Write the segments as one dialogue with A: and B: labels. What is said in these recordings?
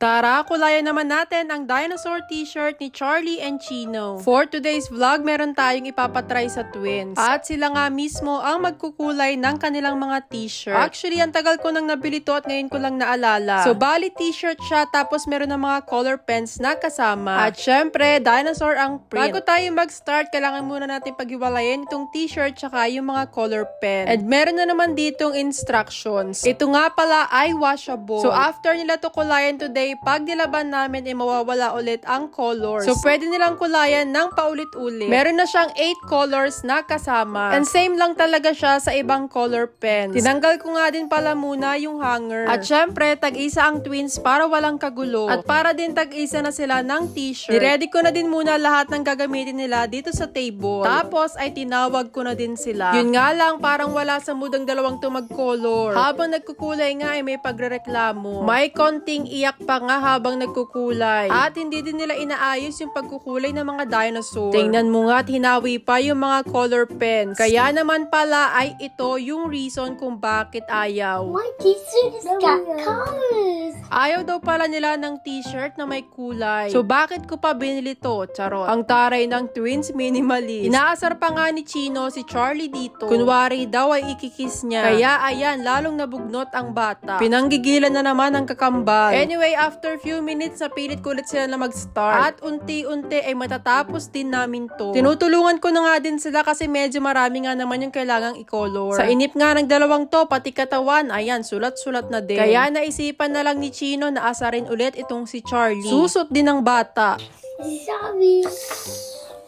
A: Tara, kulayan naman natin ang dinosaur t-shirt ni Charlie and Chino. For today's vlog, meron tayong ipapatry sa twins. At sila nga mismo ang magkukulay ng kanilang mga t-shirt. Actually, ang tagal ko nang nabili to at ngayon ko lang naalala. So, bali t-shirt siya tapos meron ng mga color pens na kasama. At syempre, dinosaur ang print. Bago tayo mag-start, kailangan muna natin paghiwalayin itong t-shirt tsaka yung mga color pen. And meron na naman ditong instructions. Ito nga pala ay washable. So, after nila to kulayan today, pag nilaban namin, ay mawawala ulit ang colors. So, pwede nilang kulayan ng paulit-ulit. Meron na siyang 8 colors na kasama. And same lang talaga siya sa ibang color pens. Tinanggal ko nga din pala muna yung hanger. At syempre, tag-isa ang twins para walang kagulo. At para din tag-isa na sila ng t-shirt. Niready ko na din muna lahat ng gagamitin nila dito sa table. Tapos, ay tinawag ko na din sila. Yun nga lang, parang wala sa mood ang dalawang to mag-color. Habang nagkukulay nga, ay may pagrereklamo. May konting iyak pa nga habang nagkukulay. At hindi din nila inaayos yung pagkukulay ng mga dinosaur. Tingnan mo nga at hinawi pa yung mga color pens. Kaya naman pala ay ito yung reason kung bakit ayaw.
B: My t-shirt has got colors.
A: Ayaw daw pala nila ng t-shirt na may kulay. So bakit ko pa binili to? Charot. Ang taray ng twins minimalist. Inaasar pa nga ni Chino si Charlie dito. Kunwari daw ay ikikis niya. Kaya ayan, lalong nabugnot ang bata. Pinanggigilan na naman ang kakambal. Anyway, after few minutes, napilit ko ulit sila na mag-start. At unti-unti ay matatapos din namin to. Tinutulungan ko na nga din sila kasi medyo marami nga naman yung kailangang i-color. Sa inip nga ng dalawang to, pati katawan, ayan, sulat-sulat na din. Kaya naisipan na lang ni Chino na asarin ulit itong si Charlie. Susot din ng bata.
B: Sorry.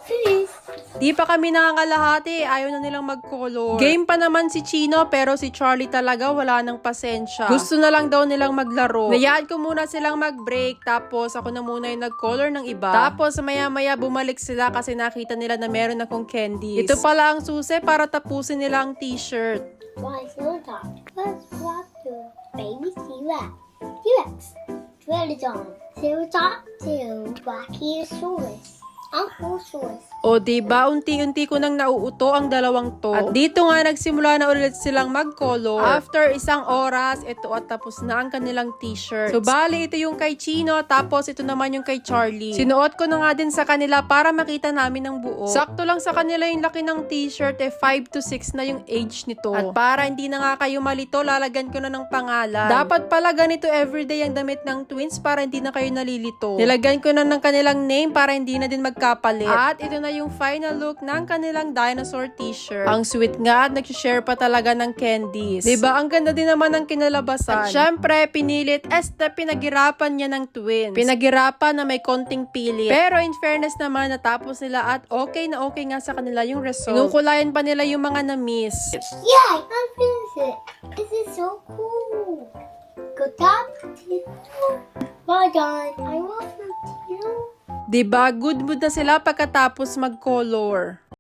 B: Please.
A: Di pa kami nakakalahati, ayaw na nilang mag-color. Game pa naman si Chino pero si Charlie talaga wala ng pasensya. Gusto na lang daw nilang maglaro. Nayaan ko muna silang mag-break tapos ako na muna yung nag-color ng iba. Tapos maya-maya bumalik sila kasi nakita nila na meron akong candies. Ito pala ang susi para tapusin nila ang t-shirt.
B: Why no top? Let's walk to baby T-Rex. T-Rex. Trilogy. Pterodactyl. Brachiosaurus. Ankylosaurus.
A: O di ba unti-unti ko nang nauuto ang dalawang to. At dito nga nagsimula na ulit silang mag-color. After isang oras, ito at tapos na ang kanilang t-shirt. So bali, ito yung kay Chino, tapos ito naman yung kay Charlie. Sinuot ko na nga din sa kanila para makita namin ng buo. Sakto lang sa kanila yung laki ng t-shirt, eh 5 to 6 na yung age nito. At para hindi na nga kayo malito, lalagyan ko na ng pangalan. Dapat pala ganito everyday ang damit ng twins para hindi na kayo nalilito. Nilagyan ko na ng kanilang name para hindi na din magkapalit. At ito na yung final look ng kanilang dinosaur t-shirt. Ang sweet nga at nag-share pa talaga ng candies. 'Di ba Ang ganda din naman ng kinalabasan. At syempre, pinilit este pinagirapan niya ng twins. Pinagirapan na may konting pilit. Pero in fairness naman, natapos nila at okay na okay nga sa kanila yung result. Kinukulayan pa nila yung mga na-miss.
B: Yeah, I finished it. This is so cool. Good job, Tito. Well done. I want some Tito.
A: 'Di ba Good mood na sila pagkatapos mag-color.